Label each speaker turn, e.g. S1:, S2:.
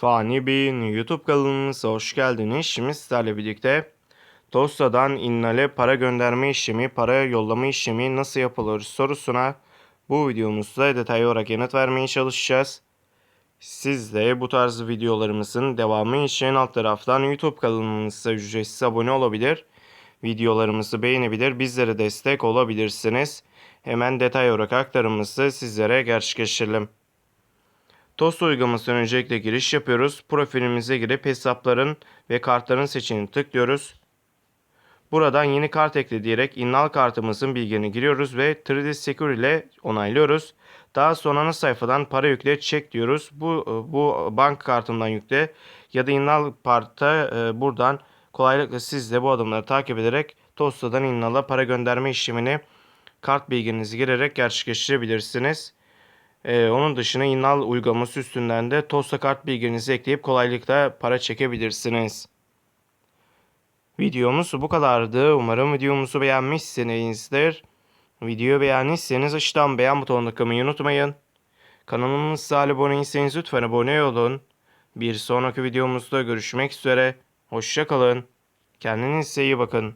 S1: Fani Bey'in YouTube kanalımıza hoş geldiniz. Şimdi sizlerle birlikte Tosta'dan İnnal'e para gönderme işlemi, para yollama işlemi nasıl yapılır sorusuna bu videomuzda detaylı olarak yanıt vermeye çalışacağız. Siz de bu tarz videolarımızın devamı için alt taraftan YouTube kanalımıza ücretsiz abone olabilir. Videolarımızı beğenebilir, bizlere destek olabilirsiniz. Hemen detay olarak aktarımımızı sizlere gerçekleştirelim. Tost uygulamasına öncelikle giriş yapıyoruz. Profilimize girip hesapların ve kartların seçeneğini tıklıyoruz. Buradan yeni kart ekle diyerek innal kartımızın bilgilerini giriyoruz ve 3D Secure ile onaylıyoruz. Daha sonra ana sayfadan para yükle çek diyoruz. Bu bu bank kartından yükle ya da innal parta e, buradan kolaylıkla siz de bu adımları takip ederek Tosta'dan innala para gönderme işlemini kart bilginizi girerek gerçekleştirebilirsiniz. Ee, onun dışında innal uygulaması üstünden de Tosta kart bilginizi ekleyip kolaylıkla para çekebilirsiniz. Videomuz bu kadardı. Umarım videomuzu beğenmişsinizdir. Videoyu beğendiyseniz aşağıdan beğen butonuna tıklamayı unutmayın. Kanalımıza abone değilseniz lütfen abone olun. Bir sonraki videomuzda görüşmek üzere. Hoşçakalın. Kendinize iyi bakın.